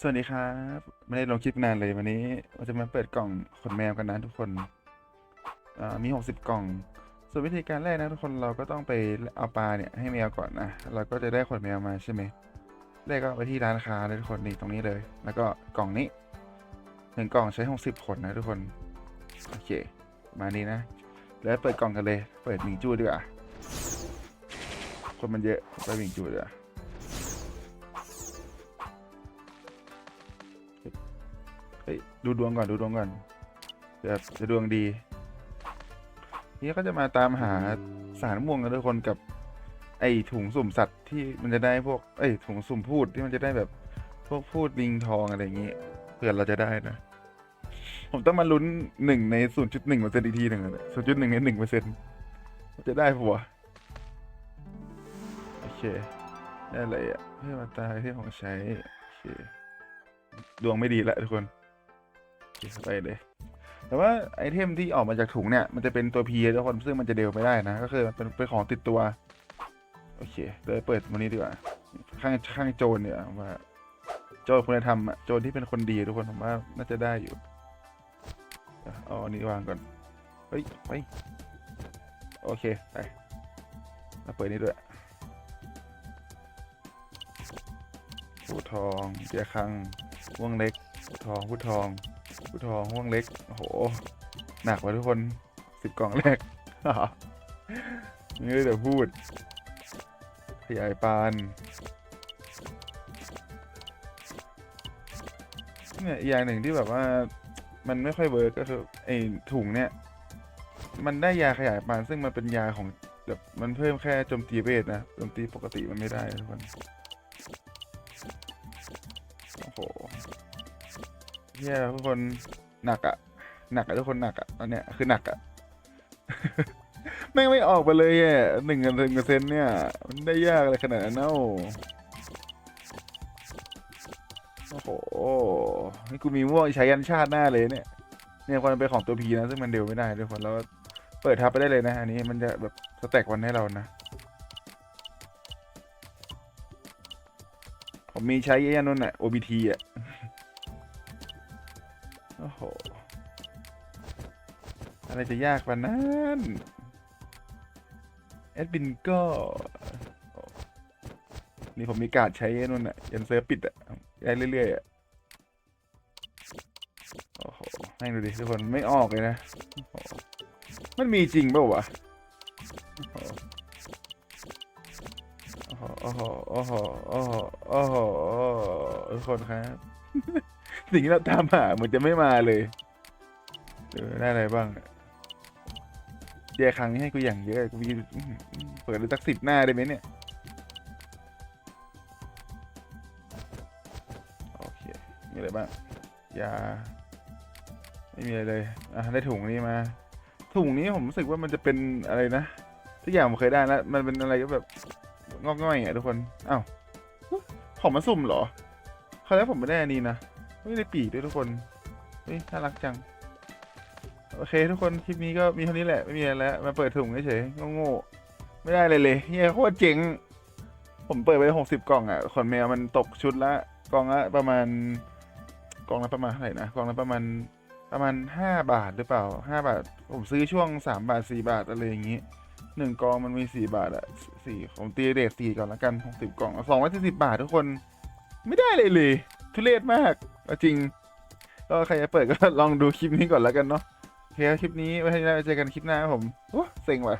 สวัสดีครับ ไม่ได้ลงคลิปนานเลยวันนี้เราจะมาเปิดกล่องขนแมวกันนะทุกคนอ่ามี 60 กล่อง ส่วนวิธีการแรกนะทุกคนเราก็ต้องไปเอาปลาเนี่ยให้แมวก่อนนะเราก็จะได้ขนแมวมาใช่ไหมแรกก็ไปที่ร้านค้าเลยทุกคนนี่ตรงนี้เลย แล้วก็กล่องนี้หนึ่งกล่องใช้ 60 ขนนะทุกคนโอเค มานี้นะ แล้วเปิดกล่องกันเลย เปิดหมิงจู้ดีกว่าคนมันเยอะไปหมิงจู้ดีกว่า เฮ้ยดูดวงก่อนดูดวงก่อนจะจะดวงดีนี่ก็จะมาตามหาสารม่วงกันทุกคนกับ ไอถุงสุ่มสัตว์ที่มันจะได้พวกไอถุงสุ่มพูดที่มันจะได้แบบพวกพูดลิงทองอะไรอย่างงี้เผื่อเราจะได้นะ ผมต้องมาลุ้นหนึ่งในศูนย์จุดหนึ่งเปอร์เซ็นต์อีกทีหนึ่งศูนย์จุดหนึ่งในหนึ่งเปอร์เซ็นต์จะได้ปะวะโอเคได้อะไรอะเพื่อมาตายที่ของใช้โอเคดวงไม่ดีละทุกคน ไปเลย แต่ว่าไอเทมที่ออกมาจากถุงเนี่ย มันจะเป็นตัวพีทุกคนซึ่งมันจะเดวไม่ได้นะ ก็คือมันเป็นเป็นของติดตัว โอเคเลยวเปิดวันนี้ดีกว่า ข้างข้างโจรเนี่ยว่า โจรคุณธรรมอะโจรที่เป็นคนดีทุกคนผมว่าน่าจะได้อยู่อ๋อาอันนี้วางก่อน เฮ้ย ไป โอเค ไปมาเปิดนี่ด้วยผู้ทองเจียคังห่วงเล็กผู้ทองผู้ทอง ผู้ทองห่วงเล็ก โอ้โห หนักว่ะทุกคนสิบกล่องแรกนี่เดี๋ยวพูด ขยายปานเนี่ยอย่างหนึ่งที่แบบว่ามันไม่ค่อยเวิร์กก็คือไอ้ถุงเนี่ย มันได้ยาขยายปานซึ่งมันเป็นยาของแบบมันเพิ่มแค่โจมตีเวทนะโจมตีปกติมันไม่ได้ทุกคนโอ้โห เฮียทุกคนหนักอะหนักอะทุกคนหนักอะตอนเนี้ยคือหนักอะแม่งไม่ออกไปเลยอะหนึ่งกับหนึ่งเปอร์เซ็นต์เนี่ย มันได้ยากอะไรขนาดนั้นเน่าโอ้โหนี่กูมีม่วงใช้ยันชาติหน้าเลยเนี่ย เนี่ยควรเป็นของตัวพีนะซึ่งมันเดียวไม่ได้ทุกคนแล้วเปิดทับไปได้เลยนะ อันนี้มันจะแบบสแต็กวันให้เรานะ ผมมีใช้ยันนั่นน่ะ OBT อะ โอ้โห อะไรจะยากกว่านั้นแอดบินก็ นี่ผมมีการดใช้ไอ้นู่นน่ะ ยันเซิร์ฟปิดอะได้เรื่อยๆอะโอ้โหแม่งดูดิทุกคนไม่ออกเลยนะ มันมีจริงเปล่าวะโอ้โห โอ้โห โอ้โห โอ้โหโอ้โหทุกคนครับ สิ่งที่เราตามหาเหมือนจะไม่มาเลยเออได้อะไรบ้างอะแย่ครั้งนี้ให้กูอย่างเยอะกูมีเปิดเลยสักสิบหน้าได้ไหมเนี่ยโอเคมีอะไรบ้างยาไม่มีอะไรเลยอะได้ถุงนี้มา ถุงนี้ผมรู้สึกว่ามันจะเป็นอะไรนะทุกอย่างผมเคยได้แล้วมันเป็นอะไรก็แบบงอกง่อยอะทุกคนอ้าวของมันสุ่มเหรอคราวแรกผมไม่ได้อันนี้นะ ไม่ได้ปีกด้วยทุกคนเฮ้ยน่ารักจัง โอเค ทุกคนคลิปนี้ก็มีเท่านี้แหละไม่มีอะไรแล้วมาเปิดถุงเฉยๆโง่ๆไม่ได้เลยเลยเฮียโคตรเจ๋งผมเปิดไปหกสิบกล่องอะขนแมวมันตกชุดละกล่องละประมาณกล่องละประมาณเท่าไหร่นะกล่องละประมาณประมาณห้าบาทหรือเปล่าห้าบาท ผมซื้อช่วงสามบาทสี่บาทอะไรอย่างงี้หนึ่งกล่องมันมีสี่บาทอะสี่ของตีเรทสี่ก่อนละกันหกสิบกล่องสองร้อยสี่สิบาททุกคน ไม่ได้เลยเลย ทุเรศมาก ก็จริง ก็ใครจะเปิดก็ลองดูคลิปนี้ก่อนแล้วกันเนาะโอเคครับคลิปนี้ไว้ให้ได้เจอกันคลิปหน้าครับผมโอ้เซ็งว่ะ